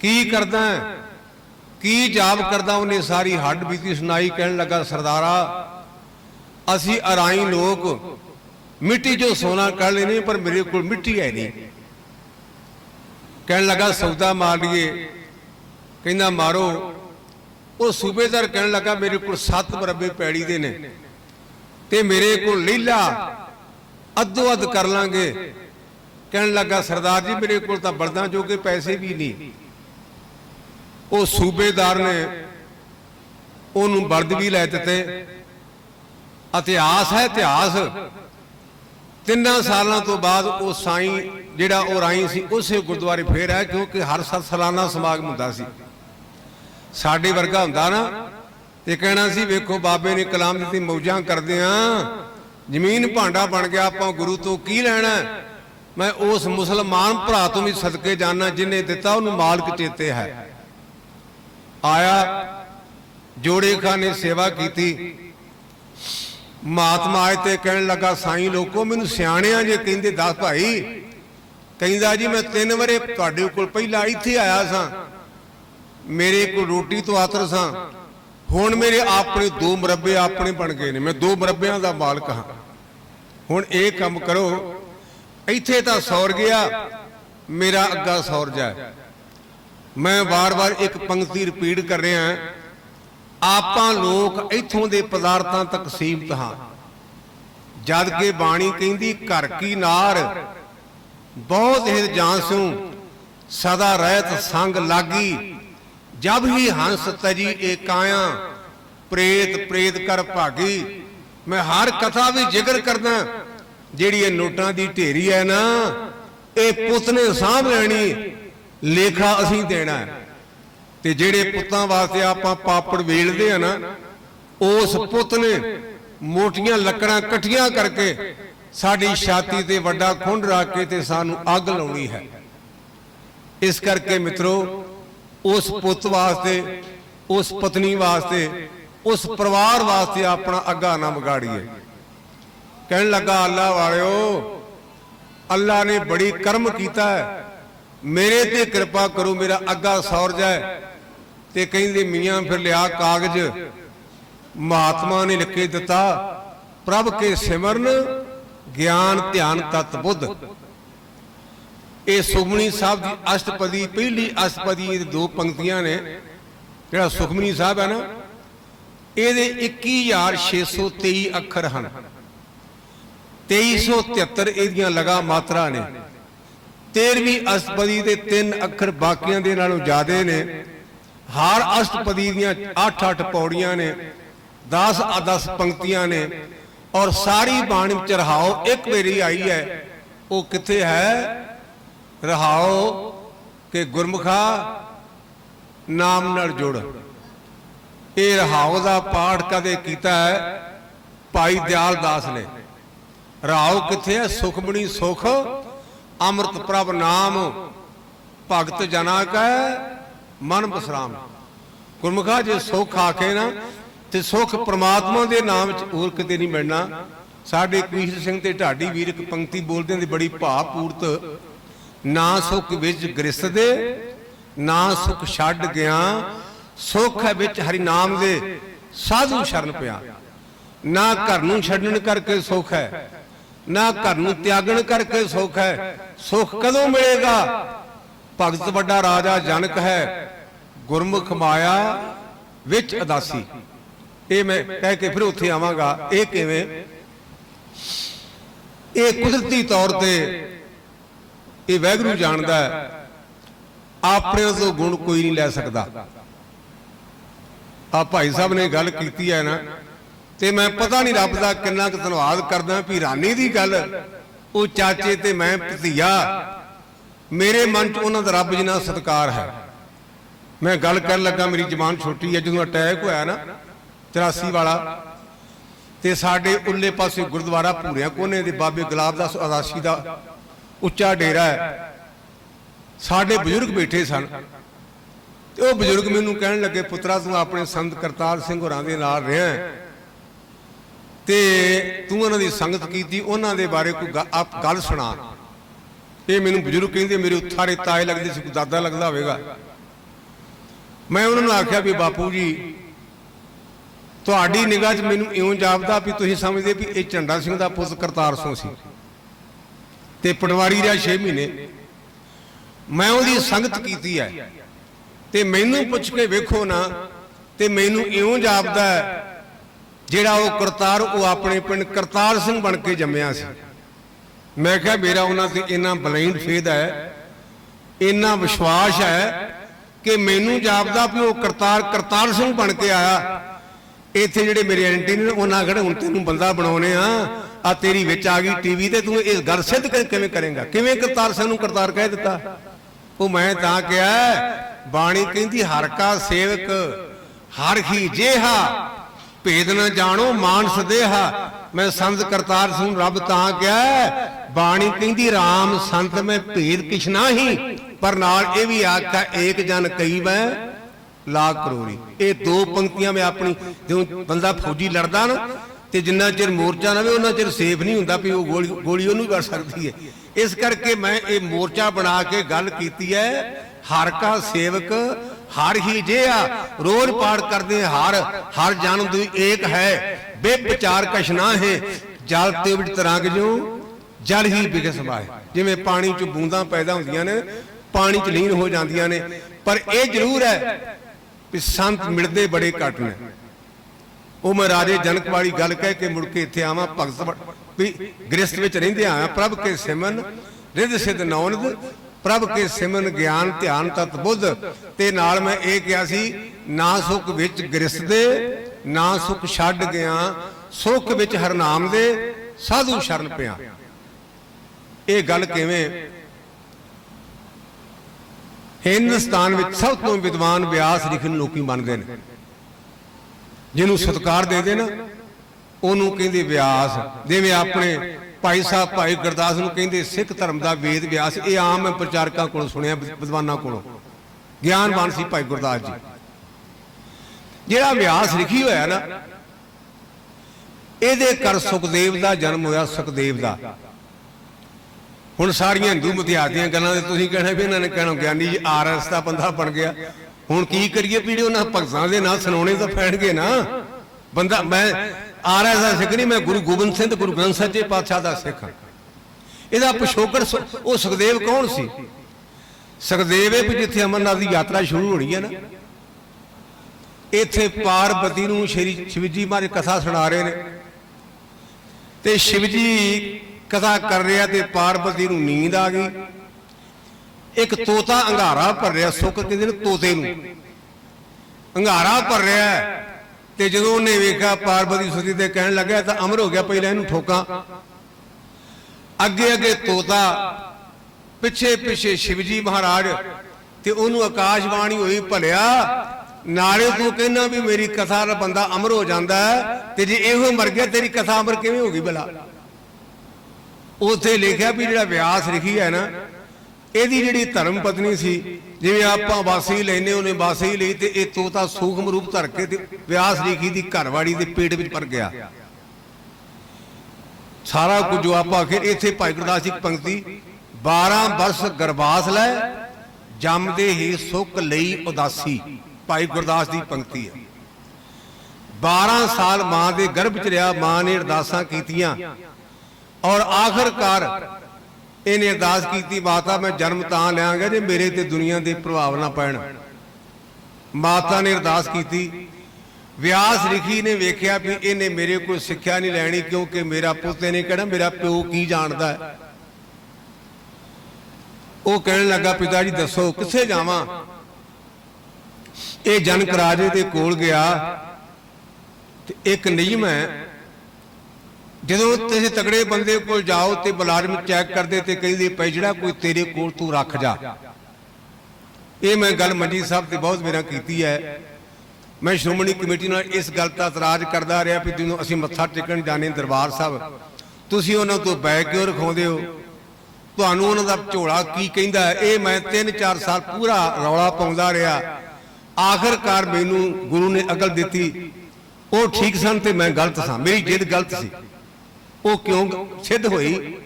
A: ਕੀ ਕਰਦਾ ਕੀ ਜਾਪ ਕਰਦਾ? ਉਹਨੇ ਸਾਰੀ ਹੱਡ ਬੀਤੀ ਸੁਣਾਈ, ਕਹਿਣ ਲੱਗਾ, ਸਰਦਾਰਾ, ਅਸੀਂ ਅਰਾਈ ਲੋਕ, ਮਿੱਟੀ ਚੋਂ ਸੋਨਾ ਕੱਢ ਲੈਨੇ ਪਰ ਮੇਰੇ ਕੋਲ ਮਿੱਟੀ ਹੈ ਨਹੀਂ। ਕਹਿਣ ਲੱਗਾ, ਸੌਦਾ ਮਾਰ ਲਈਏ। ਕਹਿੰਦਾ, ਮਾਰੋ। ਉਹ ਸੂਬੇਦਾਰ ਕਹਿਣ ਲੱਗਾ, ਮੇਰੇ ਕੋਲ 7 ਬਰਬੇ ਪੈੜੀ ਦੇ ਨੇ ਤੇ ਮੇਰੇ ਕੋਲ ਲੀਲਾ ਅੱਧੋ ਅੱਧ ਕਰ ਲਾਂਗੇ। ਕਹਿਣ ਲੱਗਾ, ਸਰਦਾਰ ਜੀ, ਮੇਰੇ ਕੋਲ ਤਾਂ ਬਲਦਾਂ ਜੋਗੇ ਪੈਸੇ ਵੀ ਨਹੀਂ। ਉਹ ਸੂਬੇਦਾਰ ਨੇ ਉਹਨੂੰ ਬਲਦ ਵੀ ਲੈ ਦਿੱਤੇ। ਇਤਿਹਾਸ ਹੈ ਇਤਿਹਾਸ। ਤਿੰਨਾਂ ਸਾਲਾਂ ਤੋਂ ਬਾਅਦ ਉਹ ਸਾਈਂ, ਜਿਹੜਾ ਉਹ ਰਾਈ ਸੀ, ਉਸੇ ਗੁਰਦੁਆਰੇ ਫੇਰ ਆਇਆ, ਕਿਉਂਕਿ ਹਰ ਸਾਲ ਸਾਲਾਨਾ ਸਮਾਗਮ ਹੁੰਦਾ ਸੀ। ਸਾਡੇ ਵਰਗਾ ਹੁੰਦਾ ਨਾ। ਤੇ ਕਹਿਣਾ ਸੀ, ਵੇਖੋ, ਬਾਬੇ ਨੇ ਕਲਾਮ ਦਿੱਤੀ, ਮੌਜਾਂ ਕਰਦੇ ਆ। ਜ਼ਮੀਨ ਭਾਂਡਾ ਬਣ ਗਿਆ, ਆਪਾਂ ਗੁਰੂ ਤੋਂ ਕੀ ਲੈਣਾ? ਮੈਂ ਉਸ ਮੁਸਲਮਾਨ ਭਰਾ ਤੋਂ ਵੀ ਸਦਕੇ ਜਾਣਾ ਜਿਨੇ ਦਿੱਤਾ, ਉਹਨੂੰ ਮਾਲਕ ਚੇਤੇ ਹੈ। ਆਇਆ ਜੋੜੇ ਖਾਨ ਨੇ ਸੇਵਾ ਕੀਤੀ। ਮਹਾਤਮਾ ਆਏ ਤੇ ਕਹਿਣ ਲੱਗਾ, ਸਾਈਂ ਲੋਕੋ, ਮੈਨੂੰ ਸਿਆਣਿਆਂ ਜੇ ਕਹਿੰਦੇ, ਦੱਸ ਭਾਈ। ਕਹਿੰਦਾ, ਜੀ, ਮੈਂ ਤਿੰਨ ਵਰੇ ਤੁਹਾਡੇ ਕੋਲ ਪਹਿਲਾਂ ਇੱਥੇ ਆਇਆ ਸਾਂ। ਮੇਰੇ ਕੋਲ ਰੋਟੀ ਤੋਂ ਆਤਰ ਸਾਂ। ਹੁਣ ਮੇਰੇ ਆਪਣੇ ਦੋ ਮਰੱਬੇ ਆਪਣੇ ਬਣ ਗਏ ਨੇ। ਮੈਂ ਦੋ ਮਰੱਬਿਆਂ ਦਾ ਮਾਲਕ ਹਾਂ। ਹੁਣ ਇਹ ਕੰਮ ਕਰੋ। ਇੱਥੇ ਤਾਂ ਸੌਰ ਗਿਆ, ਮੇਰਾ ਅੱਗਾ ਸੌਰ ਜਾ ਮੈਂ ਵਾਰ-ਵਾਰ ਇੱਕ ਪੰਕਤੀ ਰਿਪੀਟ ਕਰ ਰਿਹਾ ਆਪਾਂ ਲੋਕ ਇੱਥੋਂ ਦੇ ਪਦਾਰਥਾਂ ਤੱਕ ਸੀਮਤ ਹਾਂ। ਜਦ ਕਿ ਬਾਣੀ ਕਹਿੰਦੀ, ਘਰ ਕੀ ਨਾਰ, ਬਹੁਤ ਹਿਰ ਜਾਂਸੂ ਸਦਾ ਰਹਿਤ ਸੰਗ ਲਾਗੀ। ਜਬ ਹੀ ਹੰਸ ਤਜੀ ਏਕਾਇਆ ਪ੍ਰੇਤ ਪ੍ਰੇਤ ਕਰ ਭਾਗੀ। ਮੈਂ ਹਰ ਕਥਾ ਵੀ ਜ਼ਿਕਰ ਕਰਦਾ। ਜਿਹੜੀ ਇਹ ਨੋਟਾਂ ਦੀ ਢੇਰੀ ਹੈ ਨਾ, ਇਹ ਪੁੱਤ ਨੇ ਸਾਂਭ ਲੈਣੀ, ਲੇਖਾ ਅਸੀਂ ਦੇਣਾ ਤੇ ਜਿਹੜੇ ਪੁੱਤਾਂ ਵਾਸਤੇ ਆਪਾਂ ਪਾਪੜ ਵੇਲਦੇ ਆ ਨਾ, ਉਸ ਪੁੱਤ ਨੇ ਮੋਟੀਆਂ ਲੱਕੜਾਂ ਇਕੱਠੀਆਂ ਕਰਕੇ ਸਾਡੀ ਛਾਤੀ ਤੇ ਵੱਡਾ ਖੁੰਡ ਰੱਖ ਕੇ ਤੇ ਸਾਨੂੰ ਅੱਗ ਲਾਉਣੀ ਹੈ। ਇਸ ਕਰਕੇ ਮਿੱਤਰੋ, ਉਸ ਪੁੱਤ ਵਾਸਤੇ, ਉਸ ਪਤਨੀ ਵਾਸਤੇ ਉਸ ਪਰਿਵਾਰ ਵਾਸਤੇ ਆਪਣਾ ਅੱਗਾ ਨਾ ਵਿਗਾੜੀਏ। ਕਹਿਣ ਲੱਗਾ, ਅੱਲਾ ਵਾਲਿਓ, ਅੱਲਾ ਨੇ ਬੜੀ ਕਰਮ ਕੀਤਾ ਹੈ। ਮੇਰੇ ਤੇ ਕਿਰਪਾ ਕਰੋ, ਮੇਰਾ ਅੱਗਾ ਸੌਰ ਜਾਏ ਤੇ ਕਹਿੰਦੇ, ਮੀਆਂ, ਫਿਰ ਲਿਆ ਕਾਗਜ਼। ਮਹਾਤਮਾ ਨੇ ਲਿਖ ਕੇ ਦਿੱਤਾ, ਪ੍ਰਭ ਕੇ ਸਿਮਰਨ, ਗਿਆਨ, ਧਿਆਨ, ਤਤ ਬੁੱਧ। ਇਹ ਸੁਖਮਨੀ ਸਾਹਿਬ ਦੀ ਅਸ਼ਟਪਦੀ, ਪਹਿਲੀ ਅਸ਼ਟਪਦੀ ਇਹ ਦੋ ਪੰਕਤੀਆਂ ਨੇ। ਜਿਹੜਾ ਸੁਖਮਨੀ ਸਾਹਿਬ ਹੈ ਨਾ ਇਹਦੇ 21623 ਅੱਖਰ ਹਨ। 2373 ਇਹਦੀਆਂ ਲਗਾ ਮਾਤਰਾ ਨੇ। 13ਵੀਂ ਅਸ਼ਟਪਦੀ ਦੇ ਤਿੰਨ ਅੱਖਰ ਬਾਕੀਆਂ ਦੇ ਨਾਲੋਂ ਜ਼ਿਆਦੇ ਨੇ। ਹਰ ਅਸ਼ਟਪਦੀ ਦੀਆਂ 8-8 ਪੌੜੀਆਂ ਨੇ। 10 10 ਪੰਕਤੀਆਂ ਨੇ। ਔਰ ਸਾਰੀ ਬਾਣੀ ਵਿੱਚ ਰਹਾਓ ਇੱਕ ਵਾਰੀ ਆਈ ਹੈ। ਉਹ ਕਿੱਥੇ ਹੈ? ਰਹਾਓ ਕਿ ਗੁਰਮੁਖਾ ਨਾਮ ਨਾਲ ਜੁੜ। ਇਹ ਰਹਾਓ ਦਾ ਪਾਠ ਕਦੇ ਕੀਤਾ ਹੈ? ਭਾਈ ਦਿਆਲ ਦਾਸ ਨੇ। ਰਹਾਓ ਕਿੱਥੇ ਹੈ? ਸੁਖਮਣੀ ਸੁਖ ਅੰਮ੍ਰਿਤ ਪ੍ਰਭ ਨਾਮ, ਭਗਤ ਜਨਾ ਕੈ ਮਨ ਬਸਰਾਮ। ਗੁਰਮੁਖਾ ਜੇ ਸੁਖ ਆ ਕੇ ਨਾ, ਤੇ ਸੁਖ ਪ੍ਰਮਾਤਮਾ ਦੇ ਨਾਮ ਵਿੱਚ ਹੋਰ ਕਿਤੇ ਨਹੀਂ ਮਿਲਣਾ। ਸਾਡੇ ਕ੍ਰਿਸ਼ਨ ਸਿੰਘ ਤੇ ਢਾਡੀ ਵੀਰ ਇੱਕ ਪੰਕਤੀ ਬੋਲਦੇ ਨੇ, ਬੜੀ ਭਾਵਪੂਰਤ। ਨਾ ਸੁਖ ਵਿੱਚ ਗ੍ਰਸਦੇ ਨਾ ਸੁਖ ਛੱਡ ਗਿਆ ਸੁੱਖ ਹੈ ਵਿੱਚ ਹਰੀ ਨਾਮ ਦੇ ਸਾਧੂ ਸ਼ਰਨ ਪਿਆ। ਨਾ ਘਰ ਨੂੰ ਛੱਡਣ ਕਰਕੇ ਸੁੱਖ ਹੈ, ਨਾ ਘਰ ਨੂੰ ਤਿਆਗਣ ਕਰਕੇ ਸੁੱਖ ਹੈ। ਸੁੱਖ ਕਦੋਂ ਮਿਲੇਗਾ? ਭਗਤ ਵੱਡਾ ਰਾਜਾ ਜਨਕ ਹੈ, ਗੁਰਮੁਖ ਮਾਇਆ ਵਿੱਚ ਅਦਾਸੀ ਇਹ ਮੈਂ ਕਹਿ ਕੇ ਫਿਰ ਉੱਥੇ ਆਵਾਂਗਾ। ਇਹ ਕਿਵੇਂ? ਇਹ ਕੁਦਰਤੀ ਤੌਰ ਤੇ ਇਹ ਵੈਗਰੂ ਜਾਣਦਾ ਹੈ ਆਪਣੇ ਤੋਂ ਗੁਣ ਕੋਈ ਨਹੀਂ ਲੈ ਸਕਦਾ। ਆ ਭਾਈ ਸਾਹਿਬ ਨੇ ਗੱਲ ਕੀਤੀ ਹੈ ਨਾ, ਤੇ ਮੈਂ ਪਤਾ ਨਹੀਂ ਰੱਬ ਦਾ ਕਿੰਨਾ ਕੁ ਧੰਨਵਾਦ ਕਰਦਾ ਵੀ ਰਾਨੀ ਦੀ ਗੱਲ, ਉਹ ਚਾਚੇ ਤੇ ਮੈਂ ਭਤੀਆ, ਮੇਰੇ ਮਨ 'ਚ ਉਹਨਾਂ ਦਾ ਰੱਬ ਜਿੰਨਾ ਸਤਿਕਾਰ ਹੈ। ਮੈਂ ਗੱਲ ਕਰਨ ਲੱਗਾ, ਮੇਰੀ ਜ਼ਬਾਨ ਛੋਟੀ ਹੈ, ਜਦੋਂ ਅਟੈਕ ਹੋਇਆ ਨਾ 83 ਵਾਲਾ, ਤੇ ਸਾਡੇ ਉੱਲੇ ਪਾਸੇ ਗੁਰਦੁਆਰਾ ਭੂਰਿਆ ਕੋਨੇ ਦੇ ਬਾਬੇ ਗੁਲਾਬ ਦਾਸ ਅਦਾਸੀ ਦਾ ਉੱਚਾ ਡੇਰਾ ਹੈ। ਸਾਡੇ ਬਜ਼ੁਰਗ ਬੈਠੇ ਸਨ ਤੇ ਉਹ ਬਜ਼ੁਰਗ ਮੈਨੂੰ ਕਹਿਣ ਲੱਗੇ, ਪੁੱਤਰਾ, ਤੂੰ ਆਪਣੇ ਸੰਤ ਕਰਤਾਰ ਸਿੰਘ ਹੋਰਾਂ ਦੇ ਨਾਲ ਰਿਹਾ ਹੈ ਤੇ ਤੂੰ ਉਹਨਾਂ ਦੀ ਸੰਗਤ ਕੀਤੀ, ਉਹਨਾਂ ਦੇ ਬਾਰੇ ਕੋਈ ਗ- ਆਪ ਗੱਲ ਸੁਣਾ। ਇਹ ਮੈਨੂੰ ਬਜ਼ੁਰਗ ਕਹਿੰਦੇ, ਮੇਰੇ ਉਥਾਰੇ ਤਾਏ ਲੱਗਦੇ ਸੀ, ਕੋਈ ਦਾਦਾ ਲੱਗਦਾ ਹੋਵੇਗਾ। ਮੈਂ ਉਹਨਾਂ ਨੂੰ ਆਖਿਆ ਵੀ, ਬਾਪੂ ਜੀ, ਤੁਹਾਡੀ ਨਿਗਾਹ 'ਚ ਮੈਨੂੰ ਇਉਂ ਜਾਪਦਾ ਵੀ ਤੁਸੀਂ ਸਮਝਦੇ ਵੀ ਇਹ ਝੰਡਾ ਸਿੰਘ ਦਾ ਪੁੱਤ ਕਰਤਾਰ ਸਿੰਘ ਸੀ। ਤੇ ਪਟਵਾਰੀ ਰਿਹਾ 6 ਮਹੀਨੇ। ਮੈਂ ਉਹਦੀ ਸੰਗਤ ਕੀਤੀ ਹੈ। ਤੇ ਮੈਨੂੰ ਪੁੱਛ ਕੇ ਵੇਖੋ ਨਾ ਤੇ ਮੈਨੂੰ ਇਉਂ ਜਾਪਦਾ ਜਿਹੜਾ ਉਹ ਕਰਤਾਰ ਉਹ ਆਪਣੇ ਪਿੰਡ ਕਰਤਾਰ ਸਿੰਘ ਬਣ ਕੇ ਜੰਮਿਆ ਸੀ। ਮੈਂ ਕਿਹਾ ਮੇਰਾ ਉਹਨਾਂ ਤੇ ਇੰਨਾ ਬਲਾਈਂਡ ਫੇਦ ਹੈ ਇੰਨਾ ਵਿਸ਼ਵਾਸ ਹੈ ਕਿ ਮੈਨੂੰ ਜਾਪਦਾ ਵੀ ਉਹ ਕਰਤਾਰ ਕਰਤਾਰ ਸਿੰਘ ਬਣ ਕੇ ਆਇਆ। ਇੱਥੇ ਜਿਹੜੇ ਮੇਰੇ ਐਂਟੀ ਨੇ ਉਹਨਾਂ ਖੜੇ ਹੁਣ ਤੈਨੂੰ ਬੰਦਾ ਬਣਾਉਨੇ ਆ। ਆ ਤੇਰੀ ਵਿੱਚ ਆ ਗਈ ਟੀਵੀ ਤੇ ਤੂੰ ਇਸ ਗੱਲ ਸਿੱਧ ਕਿਵੇਂ ਕਰੇਗਾ? ਕਿਵੇਂ ਕਰਤਾਰ ਸਿੰਘ ਨੂੰ ਕਰਤਾਰ ਕਹਿ ਦਿੱਤਾ? ਉਹ ਮੈਂ ਤਾਂ ਕਿਹਾ, ਬਾਣੀ ਕਹਿੰਦੀ, ਹਰ ਕਾ ਸੇਵਕ, ਹਰ ਹੀ ਜੇਹਾ। ਭੇਦ ਨਾ ਜਾਣੋ, ਮਾਨਸ ਦੇਹਾ। ਮੈਂ ਸੰਤ ਕਰਤਾਰ ਸਿੰਘ ਰੱਬ ਤਾਂ ਕਿਹਾ, ਬਾਣੀ ਕਹਿੰਦੀ RAM ਸੰਤ, ਮੈਂ ਭੇਦ ਕਿਛ ਨਾਹੀ। ਪਰ ਨਾਲ ਇਹ ਵੀ ਆਖਾ ਏਕ ਜਨ ਕਈ ਮੈਂ ਲਾ ਕਰੋੜੀ ਇਹ ਦੋ ਪੰਕਤੀਆਂ ਮੈਂ ਆਪਣੀ, ਜਦੋਂ ਬੰਦਾ ਫੌਜੀ ਲੜਦਾ ਨਾ ਤੇ ਜਿੰਨਾ ਚਿਰ ਮੋਰਚਾ ਨਾ ਵੇ ਉਹਨਾਂ ਚਿਰ ਸੇਫ ਨਹੀਂ ਹੁੰਦਾ ਵੀ ਉਹ ਗੋਲੀ ਗੋਲੀ ਉਹਨੂੰ ਕਰ ਸਕਦੀ ਹੈ। ਇਸ ਕਰਕੇ ਮੈਂ ਇਹ ਮੋਰਚਾ ਬਣਾ ਕੇ ਗੱਲ ਕੀਤੀ ਹੈ। ਹਰ ਕਾ ਸੇਵਕ ਹਰ ਹੀ ਜਿਆ ਰੋਜ਼ ਪਾਠ ਕਰਦੇ ਹਰ ਹਰ ਜਨ ਦੁਈ ਏਕ ਹੈ। ਬੇ ਵਿਚਾਰ ਹੈ। ਜਲ ਤੇ ਵਿੱਚ ਤਰੰਗ ਜੋ ਜਲ ਹੀ ਬਿਗਸ ਮਾਏ ਜਿਵੇਂ ਪਾਣੀ ਚ ਬੂੰਦਾਂ ਪੈਦਾ ਹੁੰਦੀਆਂ ਨੇ, ਪਾਣੀ ਚ ਲੀਨ ਹੋ ਜਾਂਦੀਆਂ ਨੇ। ਪਰ ਇਹ ਜ਼ਰੂਰ ਹੈ ਵੀ ਸੰਤ ਮਿਲਦੇ ਬੜੇ ਘੱਟ ਨੇ। ਉਹ ਮੈਂ ਰਾਜੇ ਜਨਕ ਵਾਲੀ ਗੱਲ ਕਹਿ ਕੇ ਮੁੜ ਕੇ ਇੱਥੇ ਆਵਾਂ, ਭਗਤ ਬ- ਵੀ ਗ੍ਰਸਥ ਵਿੱਚ ਰਹਿੰਦੇ ਆ ਪ੍ਰਭ ਕੇ ਸਿਮਨ ਰਿਧ ਸਿਧ ਨੌਨਦ ਪ੍ਰਭ ਕੇ ਸਿਮਨ ਗਿਆਨ, ਧਿਆਨ, ਤਤ ਬੁੱਧ। ਤੇ ਨਾਲ ਮੈਂ ਇਹ ਕਿਹਾ ਸੀ, ਨਾ ਸੁਖ ਵਿੱਚ ਗ੍ਰਸਥ ਦੇ, ਨਾ ਸੁਖ ਛੱਡ ਗਿਆ, ਸੁਖ ਵਿੱਚ ਹਰਨਾਮ ਦੇ, ਸਾਧੂ ਸ਼ਰਨ ਪਿਆ। ਇਹ ਗੱਲ ਕਿਵੇਂ? ਹਿੰਦੁਸਤਾਨ ਵਿੱਚ ਸਭ ਤੋਂ ਵਿਦਵਾਨ ਵਿਆਸ ਲਿਖਣ ਲੋਕੀ ਮੰਨਦੇ ਨੇ। ਜਿਹਨੂੰ ਸਤਕਾਰ ਦੇ ਦੇ ਨਾ ਉਹਨੂੰ ਕਹਿੰਦੇ ਵਿਆਸ। ਜਿਵੇਂ ਆਪਣੇ ਭਾਈ ਸਾਹਿਬ, ਭਾਈ ਗੁਰਦਾਸ ਨੂੰ ਕਹਿੰਦੇ ਸਿੱਖ ਧਰਮ ਦਾ ਵੇਦ ਵਿਆਸ, ਇਹ ਆਮ ਮੈਂ ਪ੍ਰਚਾਰਕਾਂ ਕੋਲੋਂ ਸੁਣਿਆ, ਵਿਦਵਾਨਾਂ ਕੋਲੋਂ। ਗਿਆਨਵਾਨ ਸੀ ਭਾਈ ਗੁਰਦਾਸ ਜੀ। ਜਿਹੜਾ ਵਿਆਸ ਲਿਖੀ ਹੋਇਆ ਨਾ, ਇਹਦੇ ਕਰ ਸੁਖਦੇਵ ਦਾ ਜਨਮ ਹੋਇਆ ਸੁਖਦੇਵ ਦਾ। ਹੁਣ ਸਾਰੀਆਂ ਹਿੰਦੂ ਮਤਿਆਰ ਦੀਆਂ ਗੱਲਾਂ ਤੇ ਤੁਸੀਂ ਕਹਿਣਾ ਵੀ ਇਹਨਾਂ ਨੇ ਕਹਿਣਾ ਗਿਆਨੀ ਜੀ ਆਰਐਸ ਦਾ ਬੰਦਾ ਬਣ ਗਿਆ। ਹੁਣ ਕੀ ਕਰੀਏ ਪੀੜੇ ਉਹਨਾਂ ਭਗਤਾਂ ਦੇ ਨਾਲ ਸੁਣਾਉਣੇ ਤਾਂ ਪੈਣਗੇ ਨਾ। ਬੰਦਾ, ਮੈਂ ਆਰਐਸ ਦਾ ਸਿੱਖ ਨਹੀਂ, ਮੈਂ ਗੁਰੂ ਗੋਬਿੰਦ ਸਿੰਘ ਤੇ ਗੁਰੂ ਗ੍ਰੰਥ ਸਾਹਿਬ ਜੀ ਪਾਤਸ਼ਾਹ ਦਾ ਸਿੱਖ ਹਾਂ। ਇਹਦਾ ਪਿਛੋਕੜ ਉਹ ਸੁਖਦੇਵ ਕੌਣ ਸੀ? ਸੁਖਦੇਵ ਇਹ ਵੀ ਜਿੱਥੇ ਅਮਰਨਾਥ ਦੀ ਯਾਤਰਾ ਸ਼ੁਰੂ ਹੋਣੀ ਹੈ ਨਾ। ਇੱਥੇ ਪਾਰਵਤੀ ਨੂੰ ਸ਼੍ਰੀ ਸ਼ਿਵਜੀ ਮਹਾਰਾਜ ਕਥਾ ਸੁਣਾ ਰਹੇ ਨੇ। ਤੇ ਸ਼ਿਵਜੀ ਕਥਾ ਕਰ ਰਿਹਾ ਤੇ ਪਾਰਵਤੀ ਨੂੰ ਨੀਂਦ ਆ ਗਈ। ਇੱਕ ਤੋਤਾ ਅੰਗਾਰਾ ਭਰ ਰਿਹਾ ਸੁੱਕ ਕਹਿੰਦੇ ਨੇ ਤੋਤੇ ਨੂੰ। ਅੰਗਾਰਾ ਭਰ ਰਿਹਾ। ਤੇ ਜਦੋਂ ਉਹਨੇ ਵੇਖਿਆ ਪਾਰਵਤੀ ਸੁਤੀ ਤੇ ਕਹਿਣ ਲੱਗਾ ਤਾਂ ਅਮਰ ਹੋ ਗਿਆ ਪਹਿਲਾਂ ਇਹਨੂੰ ਠੋਕਾਂ। ਅੱਗੇ ਅੱਗੇ ਤੋਤਾ ਪਿੱਛੇ ਪਿੱਛੇ ਸ਼ਿਵਜੀ ਮਹਾਰਾਜ ਤੇ ਉਹਨੂੰ ਆਕਾਸ਼ਬਾਣੀ ਹੋਈ ਭਲਿਆ ਨਾਲੇ ਤੂੰ ਕਹਿੰਦਾ ਵੀ ਮੇਰੀ ਕਥਾ ਦਾ ਬੰਦਾ ਅਮਰ ਹੋ ਜਾਂਦਾ ਤੇ ਜੇ ਇਹੋ ਮਰ ਗਿਆ ਤੇਰੀ ਕਥਾ ਅਮਰ ਕਿਵੇਂ ਹੋ ਗਈ ਭਲਾ। ਉਥੇ ਲਿਖਿਆ ਵੀ ਜਿਹੜਾ ਵਿਆਸ ਲਿਖੀ ਹੈ ਨਾ ਇਹਦੀ ਜਿਹੜੀ ਧਰਮ ਪਤਨੀ ਸੀ, ਜਿਵੇਂ ਆਪਾਂ ਵਾਸੀ ਲੈਨੇ ਉਹਨੇ ਵਾਸੀ ਲਈ ਤੇ ਇਹ ਤੋਤਾ ਸੂਖਮ ਰੂਪ ਧਰ ਕੇ ਤੇ ਵਿਆਸ ਲਿਖੀ ਦੀ ਘਰਵਾੜੀ ਦੇ ਪੇਟ ਵਿੱਚ ਪਰ ਗਿਆ। ਸਾਰਾ ਕੁਝ ਜੋ ਆਪਾਂ ਆਖਿਰ ਇੱਥੇ ਭਾਈ ਗੁਰਦਾਸ ਜੀ ਦੀ ਪੰਕਤੀ 12 ਵਰਸ ਗਰਵਾਸ ਲੈ, ਜੰਮਦੇ ਹੀ ਸੁੱਖ ਲਈ ਉਦਾਸੀ, ਭਾਈ ਗੁਰਦਾਸ ਦੀ ਪੰਕਤੀ ਹੈ 12 ਸਾਲ ਮਾਂ ਦੇ ਗਰਭ ਚ ਰਿਹਾ, ਮਾਂ ਨੇ ਅਰਦਾਸਾਂ ਕੀਤੀਆਂ, ਔਰ ਆਖਰਕਾਰ ਇਹਨੇ ਅਰਦਾਸ ਕੀਤੀ, ਮਾਤਾ, ਮੈਂ ਜਨਮ ਤਾਂ ਲਿਆਂਗਾ ਜੇ ਮੇਰੇ ਤੇ ਦੁਨੀਆ ਦੇ ਪ੍ਰਭਾਵ ਨਾ ਪੈਣ। ਮਾਤਾ ਨੇ ਅਰਦਾਸ ਕੀਤੀ। ਵਿਆਸ ਲਿਖੀ ਨੇ ਵੇਖਿਆ ਵੀ ਇਹਨੇ ਮੇਰੇ ਕੋਲ ਸਿੱਖਿਆ ਨਹੀਂ ਲੈਣੀ ਕਿਉਂਕਿ ਮੇਰਾ ਪੁੱਤ ਨੇ ਕਹਿਣਾ ਮੇਰਾ ਪਿਓ ਕੀ ਜਾਣਦਾ ਹੈ? ਉਹ ਕਹਿਣ ਲੱਗਾ, ਪਿਤਾ ਜੀ ਦੱਸੋ, ਕਿੱਥੇ ਜਾਵਾਂ? ਇਹ ਜਨਕ ਰਾਜੇ ਦੇ ਕੋਲ ਗਿਆ ਤੇ ਇੱਕ ਨਿਯਮ ਹੈ ਜਦੋਂ ਤੁਸੀਂ ਤਗੜੇ ਬੰਦੇ ਕੋਲ ਜਾਓ ਤੇ ਬਲਾਰਮ ਚੈੱਕ ਕਰਦੇ ਤੇ ਕਹਿੰਦੇ ਪਈ ਜਿਹੜਾ ਕੋਈ ਤੇਰੇ ਕੋਲ ਤੂੰ ਰੱਖ ਜਾ। ਇਹ ਮੈਂ ਗੱਲ ਮੰਜੀ ਸਾਹਿਬ ਤੇ ਬਹੁਤ ਮੇਰਾ ਕੀਤੀ ਹੈ। ਮੈਂ ਸ਼੍ਰੋਮਣੀ ਕਮੇਟੀ ਨਾਲ ਇਸ ਗੱਲ ਦਾ ਇਤਰਾਜ਼ ਕਰਦਾ ਰਿਹਾ ਵੀ ਜਦੋਂ ਅਸੀਂ ਮੱਥਾ ਟੇਕਣ ਜਾਣੇ ਦਰਬਾਰ ਸਾਹਿਬ, ਤੁਸੀਂ ਉਹਨਾਂ ਤੋਂ ਬੈ ਕਿਉਂ ਰਖਾਉਂਦੇ ਹੋ। ਤੁਹਾਨੂੰ ਉਹਨਾਂ ਦਾ ਝੋਲਾ ਕੀ ਕਹਿੰਦਾ ਇਹ ਮੈਂ 3-4 ਸਾਲ ਪੂਰਾ ਰੌਲਾ ਪਾਉਂਦਾ ਰਿਹਾ। ਆਖਰਕਾਰ ਮੈਨੂੰ ਗੁਰੂ ਨੇ ਅਕਲ ਦਿੱਤੀ। ਉਹ ਠੀਕ ਸਨ ਤੇ ਮੈਂ ਗਲਤ ਸਾਂ। ਮੇਰੀ ਜਿੱਦ ਗਲਤ ਸੀ। ਉਹ ਕਿਉਂ ਸਿੱਧ ਹੋਈ?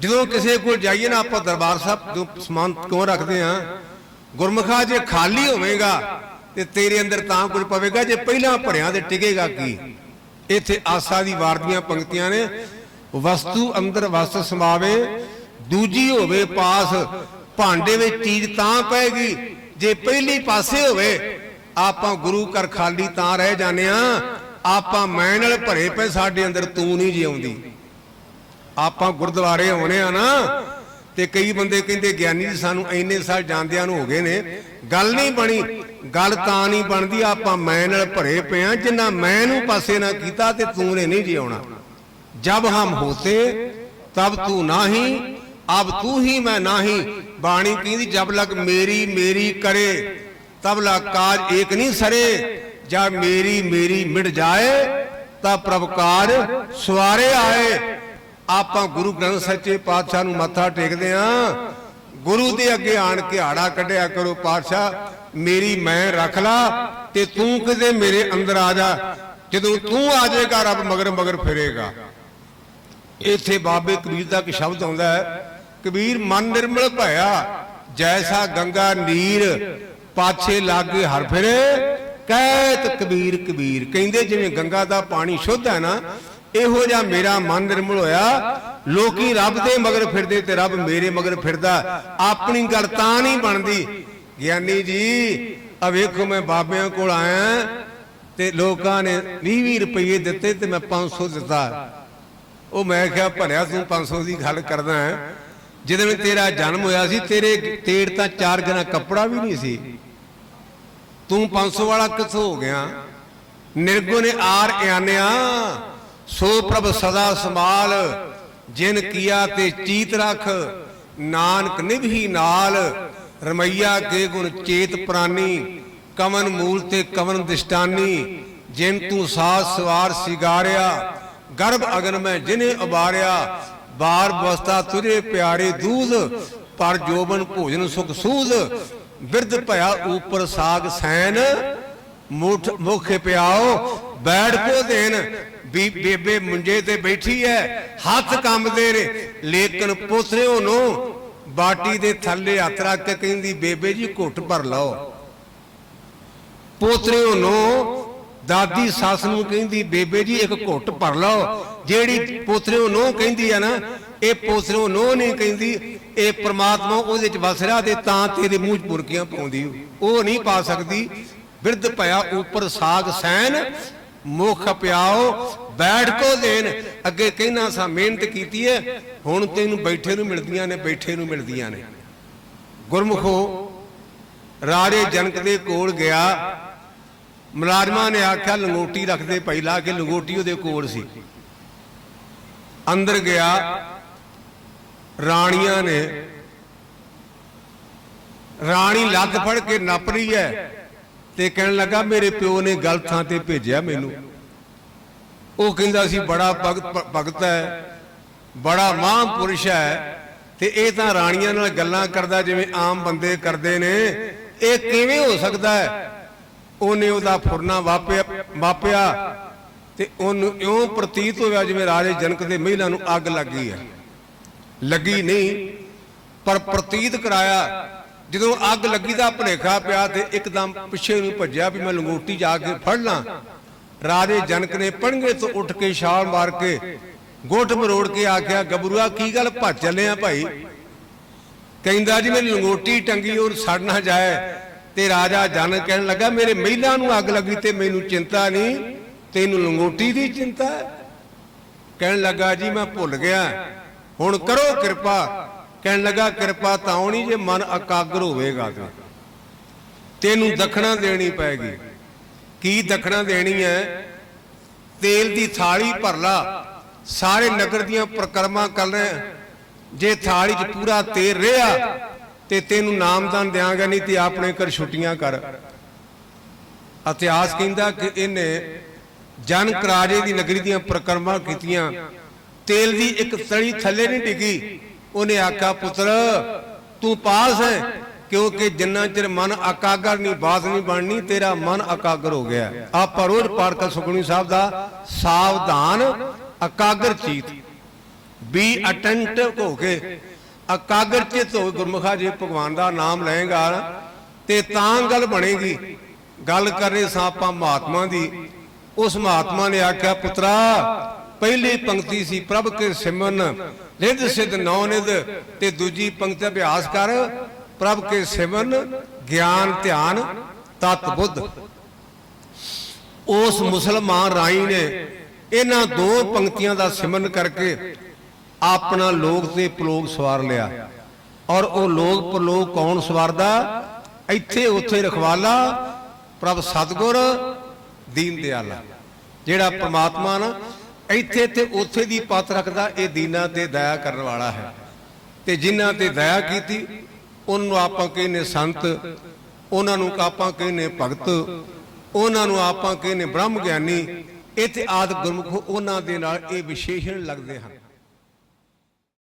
A: ਜਦੋਂ ਕਿਸੇ ਕੋਲ ਜਾਈਏ ਨਾ, ਆਪਾਂ ਦਰਬਾਰ ਸਾਹਿਬ ਜੋ ਸਮਾਨ ਕਿਉਂ ਰੱਖਦੇ ਆ ਗੁਰਮੁਖਾ ਜੇ ਖਾਲੀ ਹੋਵੇਗਾ ਤੇ ਤੇਰੇ ਅੰਦਰ ਤਾਂ ਕੁਝ ਪਵੇਗਾ, ਜੇ ਪਹਿਲਾਂ ਭਰਿਆ ਤੇ ਟਿਕੇਗਾ ਕੀ? ਇੱਥੇ ਆਸਾ ਦੀ ਵਾਰ ਦੀਆਂ ਪੰਕਤੀਆਂ ਨੇ, ਵਸਤੂ ਅੰਦਰ ਵਸਤ ਸਮਾਵੇ, ਦੂਜੀ ਹੋਵੇ ਪਾਸ, ਭਾਂਡੇ ਵਿੱਚ ਚੀਜ਼ ਤਾਂ ਪਏਗੀ, ਜੇ ਪਹਿਲੀ ਪਾਸੇ ਹੋਵੇ, ਆਪਾਂ ਗੁਰੂ ਘਰ ਖਾਲੀ ਤਾਂ ਰਹਿ ਜਾਂਦੇ ਆ ਆਪਾਂ ਮੈਂ ਨਾਲ ਭਰੇ ਪਏ ਸਾਡੇ ਅੰਦਰ ਤੂੰ ਨਹੀਂ ਜੀ ਆਉਂਦੀ ਆਪਾਂ ਗੁਰਦੁਆਰੇ ਆਉਨੇ ਆ ਨਾ ਤੇ ਕਈ ਬੰਦੇ ਕਹਿੰਦੇ ਗਿਆਨੀ ਜੀ ਸਾਨੂੰ ਇੰਨੇ ਸਾਲ ਜਾਂਦਿਆਂ ਨੂੰ ਹੋ ਗਏ ਨੇ ਗੱਲ ਨਹੀਂ ਬਣੀ ਗੱਲ ਤਾਂ ਨਹੀਂ ਬਣਦੀ ਆਪਾਂ ਮੈਂ ਨਾਲ ਭਰੇ ਪਿਆ ਜਿੰਨਾ ਮੈਂ ਨੂੰ ਪਾਸੇ ਨਾ ਕੀਤਾ ਤੇ ਤੂੰ ਨੇ ਨਹੀਂ ਜਿਉਣਾ। ਜਬ ਹਮ ਹੋਤੇ ਤਬ ਤੂੰ ਨਹੀਂ ਅਬ ਤੂੰ ਹੀ ਮੈਂ ਨਹੀਂ। ਬਾਣੀ ਕਹਿੰਦੀ ਜਬ ਲਗ ਮੇਰੀ ਮੇਰੀ ਕਰੇ ਤਬ ਲਗ ਕਾਜ ਏਕ ਨਹੀਂ ਸਰੇ। ਜਾਂ ਮੇਰੀ ਮੇਰੀ ਮਿਟ ਜਾਏ, ਤਾਂ ਪ੍ਰਭਕਾਰ ਸਵਾਰੇ ਆਏ। ਆਪਾਂ ਗੁਰੂ ਗ੍ਰੰਥ ਸੱਚੇ ਪਾਤਸ਼ਾਹ ਨੂੰ ਮੱਥਾ ਟੇਕਦੇ ਆਂ। ਗੁਰੂ ਦੇ ਅੱਗੇ ਆਣ ਕੇ ਹਾੜਾ ਕੱਢਿਆ ਕਰੋ, ਪਾਤਸ਼ਾਹ, ਮੇਰੀ ਮੈਂ ਰੱਖ ਲਾ ਤੇ ਤੂੰ ਕਿਤੇ ਮੇਰੇ ਅੰਦਰ ਆ ਜਾ। ਜਦੋਂ ਤੂੰ ਆ ਜਾਏਗਾ, ਰੱਬ ਮਗਰ ਮਗਰ ਫਿਰੇਗਾ। ਇੱਥੇ ਬਾਬੇ ਕਬੀਰ ਦਾ ਇੱਕ ਸ਼ਬਦ ਆਉਂਦਾ ਹੈ, ਕਬੀਰ, ਮਨ ਨਿਰਮਲ ਭਇਆ, ਜੈਸਾ ਗੰਗਾ, ਨੀਰ, ਪਾਛੇ ਲਾਗੇ ਹਰ ਫਿਰੇ ਕਹਿਤ ਕਬੀਰ ਕਬੀਰ। ਕਹਿੰਦੇ ਜਿਵੇਂ ਗੰਗਾ ਦਾ ਪਾਣੀ ਸ਼ੁੱਧ ਹੈ ਨਾ, ਇਹੋ ਜਿਹਾ ਮੇਰਾ ਮਨ ਨਿਰਮਲ ਹੋਇਆ। ਲੋਕੀ ਰੱਬ ਦੇ ਮਗਰ ਫਿਰਦੇ ਤੇ ਰੱਬ ਮੇਰੇ ਮਗਰ ਫਿਰਦਾ। ਆਪਣੀ ਗੱਲ ਤਾਂ ਨਹੀਂ ਬਣਦੀ। ਗਿਆਨੀ ਜੀ ਆ ਵੇਖੋ ਮੈਂ ਬਾਬਿਆਂ ਕੋਲ ਆਇਆ ਤੇ ਲੋਕਾਂ ਨੇ 20 ਰੁਪਏ ਦਿੱਤੇ ਤੇ ਮੈਂ 500 ਦਿੱਤਾ। ਉਹ ਮੈਂ ਕਿਹਾ, ਭਲਿਆ ਤੂੰ 500 ਦੀ ਗੱਲ ਕਰਦਾ ਹੈ। ਜਦੋਂ ਤੇਰਾ ਜਨਮ ਹੋਇਆ ਸੀ, ਤੇਰੇ ਤੇੜ ਤਾਂ ਚਾਰ ਜਣਾ ਕੱਪੜਾ ਵੀ ਨਹੀਂ ਸੀ। ਤੂੰ 500 ਵਾਲਾ ਕਿੱਥੋਂ ਹੋ ਗਿਆ? ਨਿਰਗੁਣ ਆਰ ਆਨਿਆ ਸੋ ਪ੍ਰਭ ਸਦਾ ਸੰਭਾਲ, ਜਿਨ ਕੀਆ ਤੇ ਚੀਤ ਰਖ, ਨਾਨਕ ਨਿਭੀ ਨਾਲ। ਰਮਈਆ ਕੇ ਗੁਣ ਚੇਤ ਪ੍ਰਾਨੀ, ਕਵਨ ਮੂਲ ਤੇ ਕਵਨ ਦਿਸ਼ਟਾਨੀ, ਜਿਨ ਤੂੰ ਸਾਥ ਸਵਾਰ ਸਿਗਾਰਿਆ, ਗਰਭ ਅਗਨ ਮੈਂ ਜਿਨੇ ਉਬਾਰਿਆ, ਬਾਰ ਬਸਤਾ ਤੁਰੇ ਪਿਆਰੇ ਦੂਧ, ਪਰ ਜੋਬਨ ਭੋਜਨ ਸੁਖ ਸੂਧ ਬਿਰਧ ਭਇਆ ਉਪਰ ਸਾਗ ਸੈਨ, ਮੁਠ ਮੁਖ ਪਿਆਓ, ਬੈਠ ਕੋ ਦੇਨ ਬੇਬੇ ਮੁੰਜੇ ਤੇ ਬੈਠੀ ਐ, ਹੱਥ ਕੰਬਦੇ ਨੇ। ਲੇਕਿਨ ਪੋਥਰਿਓ ਨੂੰ ਬਾਟੀ ਦੇ ਥੱਲੇ ਹੱਥ ਰੱਖ ਕੇ ਕਹਿੰਦੀ, ਬੇਬੇ ਜੀ ਘੁੱਟ ਭਰ ਲਓ। ਪੋਤਰਿਓ ਨੂੰ ਦਾਦੀ ਸੱਸ ਨੂੰ ਕਹਿੰਦੀ, ਬੇਬੇ ਜੀ ਇੱਕ ਘੁੱਟ ਭਰ ਲਓ। ਜਿਹੜੀ ਪੋਤਰਿਓ ਨੂੰ ਕਹਿੰਦੀ ਆ ਨਾ ਇਹ ਪੋਤਰਿਓ ਨੂੰ ਨਹੀਂ ਕਹਿੰਦੀ, ਇਹ ਪ੍ਰਮਾਤਮਾ ਉਹਦੇ ਚ ਵਸ ਰਿਹਾ ਤੇ ਤਾਂ ਤੇਰੇ ਮੂੰਹ 'ਚ ਬੁਰਕੀਆਂ ਪਾਉਂਦੀ। ਉਹ ਨਹੀਂ ਪਾ ਸਕਦੀ। ਬਿਰਧ ਭਇਆ ਉਪਰ ਸਾਗ ਸੈਨ, ਮੁਖ ਪਿਆਓ, ਬੈਠ ਕੋ ਦੇਨ ਅੱਗੇ ਕਹਿਣਾ ਸਾ, ਮਿਹਨਤ ਕੀਤੀ ਹੈ ਹੁਣ ਤੈਨੂੰ ਬੈਠੇ ਨੂੰ ਮਿਲਦੀਆਂ ਨੇ, ਬੈਠੇ ਨੂੰ ਮਿਲਦੀਆਂ ਨੇ। ਗੁਰਮੁਖੋ ਰਾਜੇ ਜਨਕ ਦੇ ਕੋਲ ਗਿਆ। ਮੁਲਾਜ਼ਮਾਂ ਨੇ ਆਖਿਆ, ਲੰਗੋਟੀ ਰੱਖਦੇ ਪਈ ਕਿ ਲੰਗੋਟੀ ਉਹਦੇ ਕੋਲ ਸੀ। ਅੰਦਰ ਗਿਆ ਰਾਣੀਆਂ ਨੇ। ਰਾਣੀ ਲੱਤ ਫੜ ਕੇ ਨੱਪ ਰਹੀ ਹੈ ਤੇ ਕਹਿਣ ਲੱਗਾ ਮੇਰੇ ਪਿਓ ਨੇ ਗਲਤ ਥਾਂ ਤੇ ਭੇਜਿਆ ਮੈਨੂੰ। ਉਹ ਕਹਿੰਦਾ ਸੀ ਬੜਾ ਭਗਤ ਭਗਤ ਹੈ। ਬੜਾ ਮਹਾਂਪੁਰਸ਼ ਹੈ। ਤੇ ਇਹ ਤਾਂ ਰਾਣੀਆਂ ਨਾਲ ਗੱਲਾਂ ਕਰਦਾ ਜਿਵੇਂ ਆਮ ਬੰਦੇ ਕਰਦੇ ਨੇ। ਇਹ ਕਿਵੇਂ ਹੋ ਸਕਦਾ ਹੈ? ਉਹਨੇ ਉਹਦਾ ਫੁਰਨਾ ਵਾਪਿਆ ਵਾਪਿਆ ਤੇ ਉਹਨੂੰ ਇਉਂ ਪ੍ਰਤੀਤ ਹੋਇਆ ਜਿਵੇਂ ਰਾਜੇ ਜਨਕ ਦੇ ਮਹਿਲਾ ਨੂੰ ਅੱਗ ਲੱਗੀ ਹੈ। ਲੱਗੀ ਨਹੀਂ, ਪਰ ਪ੍ਰਤੀਤ ਕਰਾਇਆ। ਜਦੋਂ ਅੱਗ ਲੱਗੀ ਦਾ ਭਲੇਖਾ ਪਿਆ ਤੇ ਇੱਕਦਮ ਪਿੱਛੇ ਨੂੰ ਭੱਜਿਆ ਵੀ ਮੈਂ ਲੰਗੋਟੀ ਜਾ ਕੇ ਫੜ ਲਾਂ। ਰਾਜੇ ਜਨਕ ਨੇ ਪਣਗੇ ਤੋਂ ਉੱਠ ਕੇ ਛਾਲ ਮਾਰ ਕੇ ਗੋਟ ਮਰੋੜ ਕੇ ਆਖਿਆ, ਗੱਭਰੂਆ, ਕੀ ਗੱਲ ਭੱਜ ਚੱਲੇ ਆ ਭਾਈ? ਕਹਿੰਦਾ, ਜੀ, ਮੇਰੀ ਲੰਗੋਟੀ ਟੰਗੀ ਔਰ ਸੜ ਨਾ ਜਾਏ। ਤੇ ਰਾਜਾ ਜਨਕ ਕਹਿਣ ਲੱਗਾ, ਮੇਰੇ ਮਹਿਲਾ ਨੂੰ ਅੱਗ ਲੱਗੀ ਤੇ ਮੈਨੂੰ ਚਿੰਤਾ ਨਹੀਂ, ਤੈਨੂੰ ਲੰਗੋਟੀ ਦੀ ਚਿੰਤਾ ਕਹਿਣ ਲੱਗਾ, ਜੀ, ਮੈਂ ਭੁੱਲ ਗਿਆ। ਹੁਣ ਕਰੋ ਕਿਰਪਾ। ਕਹਿਣ ਲੱਗਾ, ਕਿਰਪਾ ਤਾਂ ਹੋਣੀ ਜੇ ਮਨ ਇਕਾਗਰ ਹੋਵੇਗਾ ਤੇ। ਤੈਨੂੰ ਦਖਣਾ ਦੇਣੀ ਪੈਗੀ। ਕੀ ਦਖਣਾ ਦੇਣੀ ਹੈ ਤੇਲ ਦੀ ਥਾਲੀ ਭਰ ਲਾ। ਸਾਰੇ ਨਗਰ ਦੀਆਂ ਪ੍ਰਕਰਮਾਂ ਕਰ ਰਹੇ ਜੇ ਥਾਲੀ 'ਚ ਪੂਰਾ ਤੇਲ ਰਿਹਾ, ਤੇ ਤੈਨੂੰ ਨਾਮਦਾਨ ਦਿਆਂਗਾ, ਨਹੀਂ ਤੇ ਆਪਣੇ ਘਰ ਛੁੱਟੀਆਂ ਕਰ। ਇਤਿਹਾਸ ਕਹਿੰਦਾ ਕਿ ਇਹਨੇ ਜਨ ਕਰਾਜੇ ਦੀ ਨਗਰੀ ਦੀਆਂ ਪ੍ਰਕਰਮਾਂ ਕੀਤੀਆਂ। ਤੇਲ ਦੀ ਇੱਕ ਤਲੀ ਥੱਲੇ ਨਹੀਂ ਡਿੱਗੀ ਉਹਨੇ ਆਖਿਆ, ਪੁੱਤਰ, ਤੂੰ ਪਾਸ ਹੈ, ਕਿਉਂਕਿ ਜਿੰਨਾ ਚਿਰ ਮਨ ਇਕਾਗਰ ਨਹੀਂ, ਬਾਤ ਨਹੀਂ ਬਣਨੀ, ਤੇਰਾ ਮਨ ਇਕਾਗਰ ਹੋ ਗਿਆ। ਆਪਾਂ ਰੋਜ਼ ਪਾਠ ਕਰ ਸੁਖਣੀ ਸਾਹਿਬ ਦਾ ਸਾਵਧਾਨ ਇਕਾਗਰ ਚੀਤ। ਬੀ ਅਟੈਂਟਿਵ ਹੋ ਕੇ। ਅਕਾਗਰ ਚਿਤ ਹੋ ਗੁਰਮੁਖਾ ਜੇ, ਭਗਵਾਨ ਦਾ ਨਾਮ ਲਏਗਾ ਤੇ ਤਾਂ ਗੱਲ ਬਣੇਗੀ। ਗੱਲ ਕਰ ਰਹੇ ਸਾਂ ਆਪਾਂ ਮਹਾਤਮਾ ਦੀ। ਉਸ ਮਹਾਤਮਾ ਨੇ ਆਖਿਆ, ਪੁੱਤਰਾ ਪਹਿਲੀ ਪੰਕਤੀ ਸੀ ਪ੍ਰਭ ਕੇ ਸਿਮਨ ਨਿਧ ਸਿਧ ਨੌ ਨਿਧ, ਤੇ ਦੂਜੀ ਪੰਕਤੀ ਅਭਿਆਸ ਕਰ, ਪ੍ਰਭ ਕੇ ਸਿਮਰਨ, ਗਿਆਨ ਧਿਆਨ, ਤਤ ਬੁੱਧ। ਉਸ ਮੁਸਲਮਾਨ ਰਾਈ ਨੇ ਇਹਨਾਂ ਦੋ ਪੰਕਤੀਆਂ ਦਾ ਸਿਮਰਨ ਕਰਕੇ ਆਪਣਾ ਲੋਕ ਤੇ ਪਲੋਕ ਸਵਾਰ ਲਿਆ। ਔਰ ਉਹ ਲੋਕ ਪਲੋਕ ਕੌਣ ਸਵਾਰਦਾ? ਇੱਥੇ ਉੱਥੇ ਰਖਵਾਲਾ, ਪ੍ਰਭ ਸਤਗੁਰ, ਦੀਨ ਦਿਆਲਾ, ਜਿਹੜਾ ਪ੍ਰਮਾਤਮਾ ਨਾ ਇੱਥੇ ਤੇ ਉੱਥੇ ਦੀ ਪਤ ਰੱਖਦਾ, ਇਹ ਦੀਨਾ ਤੇ ਦਇਆ ਕਰਨ ਵਾਲਾ ਹੈ। ਤੇ ਜਿਨ੍ਹਾਂ ਤੇ ਦਇਆ ਕੀਤੀ, ਉਹਨੂੰ ਆਪਾਂ ਕਹਿੰਦੇ ਸੰਤ, ਉਹਨਾਂ ਨੂੰ ਆਪਾਂ ਕਹਿੰਦੇ ਭਗਤ, ਉਹਨਾਂ ਨੂੰ ਆਪਾਂ ਕਹਿੰਦੇ ਬ੍ਰਹਮ ਗਿਆਨੀ ਇੱਥੇ ਆਦ ਗੁਰਮੁਖ ਉਹਨਾਂ ਦੇ ਨਾਲ ਇਹ ਵਿਸ਼ੇਸ਼ਣ ਲੱਗਦੇ ਹਨ।